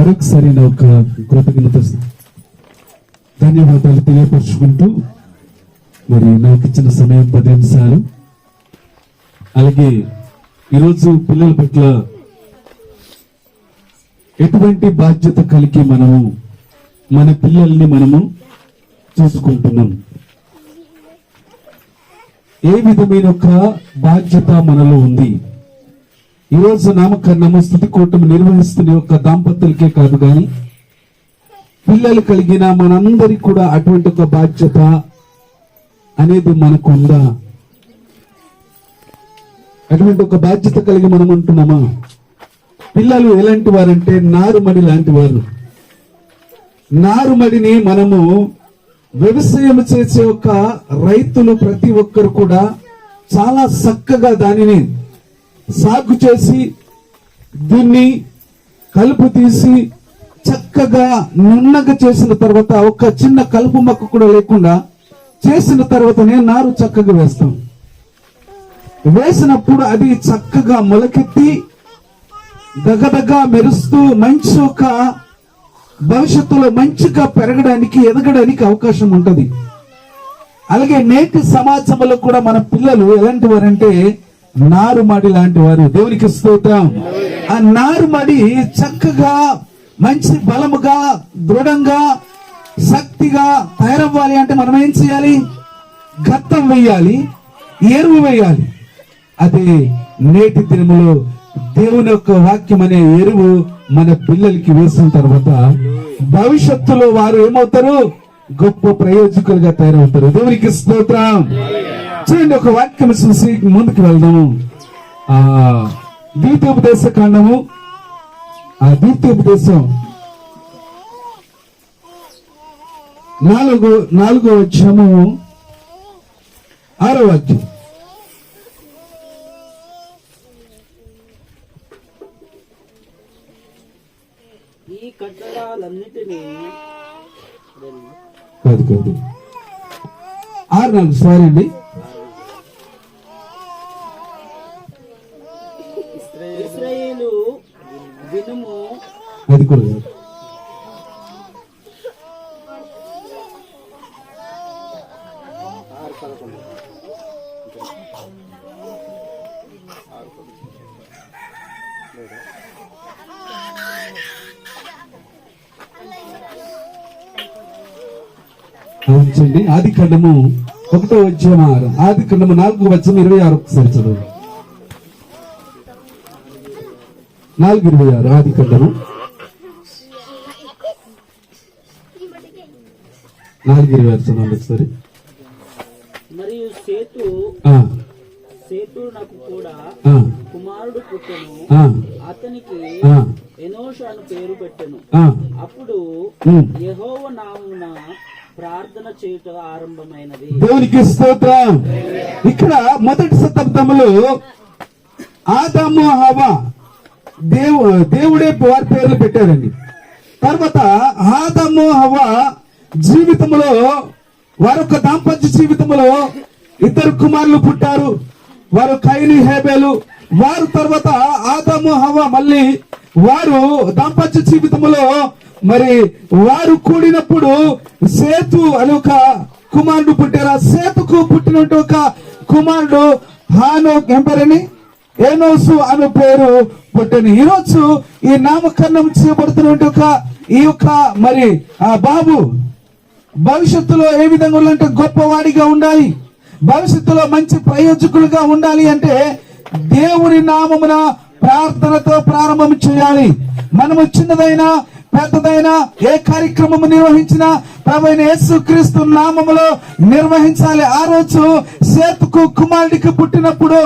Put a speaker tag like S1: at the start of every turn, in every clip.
S1: మరొకసారి నా ఒక కృతజ్ఞత ధన్యవాదాలు తెలియపరుచుకుంటూ మరి నాకు ఇచ్చిన సమయం పది నిమిషాలు అలాగే ఈరోజు పిల్లల పట్ల ఎటువంటి బాధ్యత కలిగి మనము మన పిల్లల్ని మనము చూసుకుంటున్నాం? ఏ విధమైన ఒక బాధ్యత మనలో ఉంది? ఈరోజు నామకరణము స్థుతి కూటమి నిర్వహిస్తున్న యొక్క దాంపత్యులకే కాదు కానీ పిల్లలు కలిగిన మనందరికి కూడా అటువంటి ఒక బాధ్యత అనేది మనకు ఉందా అటువంటి ఒక బాధ్యత కలిగి మనం ఉంటున్నామా? పిల్లలు ఎలాంటి వారంటే నారుమడి లాంటి వారు నారుమడిని మనము వ్యవసాయం చేసే ఒక రైతులు ప్రతి ఒక్కరు కూడా చాలా చక్కగా దానిని సాగు చేసి దీన్ని కలుపు తీసి చక్కగా నున్నగా చేసిన తర్వాత ఒక చిన్న కలుపు మొక్క కూడా లేకుండా చేసిన తర్వాతనే నారు చక్కగా వేస్తాం. వేసినప్పుడు అది చక్కగా మొలకెత్తి దగదగ మెరుస్తూ మంచి ఒక భవిష్యత్తులో మంచిగా పెరగడానికి ఎదగడానికి అవకాశం ఉంటుంది. అలాగే నేటి సమాజంలో కూడా మన పిల్లలు ఎలాంటి వారంటే నారుమడి లాంటి వారు. దేవునికి స్తోత్రం. ఆ నారుమడి చక్కగా మంచి బలముగా దృఢంగా శక్తిగా తయారవ్వాలి అంటే మనం ఏం చేయాలి? గత్తం వేయాలి ఎరువు వేయాలి. అదే నేటి దినములో దేవుని యొక్క వాక్యం అనే ఎరువు మన పిల్లలకి వేసిన తర్వాత భవిష్యత్తులో వారు ఏమవుతారు? గొప్ప ప్రయోజకులుగా తయారవుతారు. దేవునికి స్తోత్రం. చూడండి ఒక వాక్యం చూసి ముందుకు వెళ్దాము. ఆ ద్వితీయోపదేశ కాండము ఆ ద్వితీయోపదేశం. నాలుగు నాలుగో వచ్చాము ఆరో వాక్యం.
S2: ఈ కట్టడాలన్నిటినీ
S1: కాదు కాదు. ఆరు నాలుగు సారీ అండి
S2: ఇస్రాయేలు వినుము
S1: అది కూడా కాదు
S2: ఆరు
S1: ఆది ఖండము ఒకటో వచ్చాము ఆరు. ఆది ఖండము నాలుగు వచ్చాము ఇరవై ఆరు ఒకసారి చదువు. నాలుగు ఇరవై ఆరు ఆది ఖండము నాలుగు ఇరవై ఆరు చదవండి ఒకసారి
S2: మరియు సేతు
S1: ఆ,
S2: సేతు నాకు కూడా కుమారుడు పుట్టెను. అతనికి ఎనోషు అని పేరు పెట్టెను. అప్పుడు. యెహోవ నామున ప్రార్థన చేయుట ఆరంభమైనది.
S1: దేవునికి స్తోత్రం. ఇక్కడ మొదటి శతాబ్దంలో ఆదాము హవ దేవు దేవుడే వారి పేర్లు పెట్టారండి. తర్వాత ఆదాము హవ జీవితంలో వారొక దాంపత్య జీవితంలో ఇద్దరు కుమారులు పుట్టారు. వారు కైని హేబేలు వారు తర్వాత ఆదము హవ మళ్ళీ వారు దాంపత్య జీవితంలో మరి వారు కూడినప్పుడు సేతు అని ఒక కుమారుడు పుట్టారు. ఆ సేతుకు పుట్టినట్టు ఒక కుమారుడు హానో ఎంపరని ఏనోసు అని పేరు పుట్టిన ఈరోజు ఈ నామకరణం చేయబడుతున్నటువంటి ఒక ఈ యొక్క మరి ఆ బాబు భవిష్యత్తులో ఏ విధంగా ఉండాలంటే గొప్పవాడిగా ఉండాలి. భవిష్యత్తులో మంచి ప్రయోజకులుగా ఉండాలి అంటే దేవుని నామమున ప్రార్థనతో ప్రారంభం చేయాలి. మనము చిన్నదైనా పెద్దదైనా ఏ కార్యక్రమము నిర్వహించినా ప్రభుత్వ యేసు క్రీస్తు నామములో నిర్వహించాలి. ఆ రోజు సేతుకు కుమారుడికి పుట్టినప్పుడు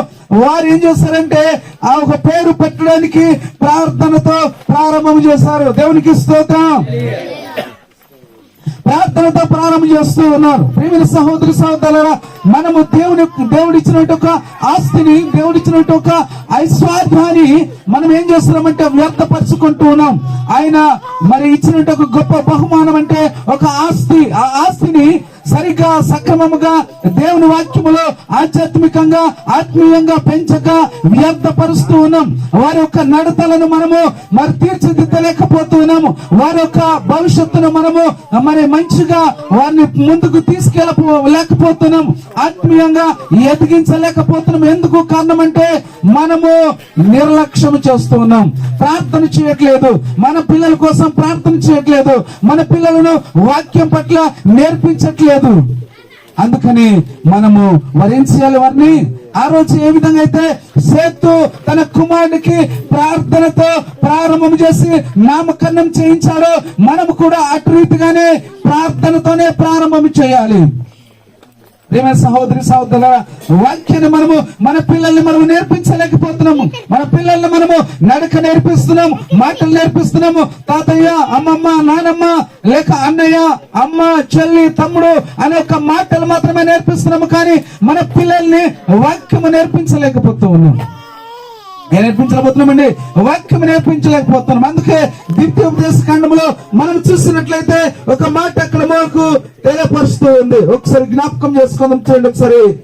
S1: వారు ఏం చేశారంటే ఆ ఒక పేరు పెట్టడానికి ప్రార్థనతో ప్రారంభం చేశారు. దేవునికి స్తోత్రం. ప్రార్థనతో ప్రారంభం చేస్తూ ఉన్నారు. ప్రేమిల సహోదరి సహోదరుల మనము దేవుని దేవుడిచ్చినట్టు ఒక ఆస్తిని దేవుడిచ్చినట్టు ఒక ఐశ్వర్యాన్ని మనం ఏం చేస్తున్నామంటే వ్యర్థపరుచుకుంటూ ఉన్నాం. ఆయన మరి ఇచ్చినట్టు ఒక గొప్ప బహుమానం అంటే ఒక ఆస్తి ఆ ఆస్తిని సరిగా సక్రమముగా దేవుని వాక్యములో ఆధ్యాత్మికంగా ఆత్మీయంగా పెంచక వ్యర్థపరుస్తూ ఉన్నాం. వారి యొక్క నడతలను మనము మరి తీర్చిదిద్దలేకపోతూ ఉన్నాము. వారి యొక్క భవిష్యత్తును మనము మరి మంచిగా వారిని ముందుకు తీసుకెళ్ళలేకపోతున్నాం. ఆత్మీయంగా ఎదిగించలేకపోతున్నాం. ఎందుకు కారణం అంటే మనము నిర్లక్ష్యం చేస్తూ ఉన్నాం. ప్రార్థన చేయట్లేదు. మన పిల్లల కోసం ప్రార్థన చేయట్లేదు. మన పిల్లలను వాక్యం పట్ల నేర్పించట్లేదు. అందుకని మనము వరించాలి చేయాలి వారిని ఆ రోజు ఏ విధంగా అయితే సేతు తన కుమారుడికి ప్రార్థనతో ప్రారంభం చేసి నామకరణం చేయించాడో మనము కూడా అటు రీతిగానే ప్రార్థనతోనే ప్రారంభం చేయాలి. ప్రేమ సహోదరి సహోదరుల వాక్యాన్ని మనము మన పిల్లల్ని మనము నేర్పించలేకపోతున్నాము. మన పిల్లల్ని మనము నడక నేర్పిస్తున్నాము మాటలు నేర్పిస్తున్నాము. తాతయ్య అమ్మమ్మ నానమ్మ లేక అన్నయ్య అమ్మ చెల్లి తమ్ముడు అనే ఒక మాటలు మాత్రమే నేర్పిస్తున్నాము కానీ మన పిల్లల్ని వాక్యము నేర్పించలేకపోతూ ఉన్నాము. నేర్పించబోతున్నామండి. వాక్యం నేర్పించలేకపోతున్నాం. అందుకే ద్వితీయోపదేశ ఖండంలో మనం చూసినట్లయితే ఒక మాట అక్కడ మాకు తెలియపరుస్తూ ఉంది. ఒకసారి జ్ఞాపకం చేసుకుందాం. చూడండి ఒకసారి.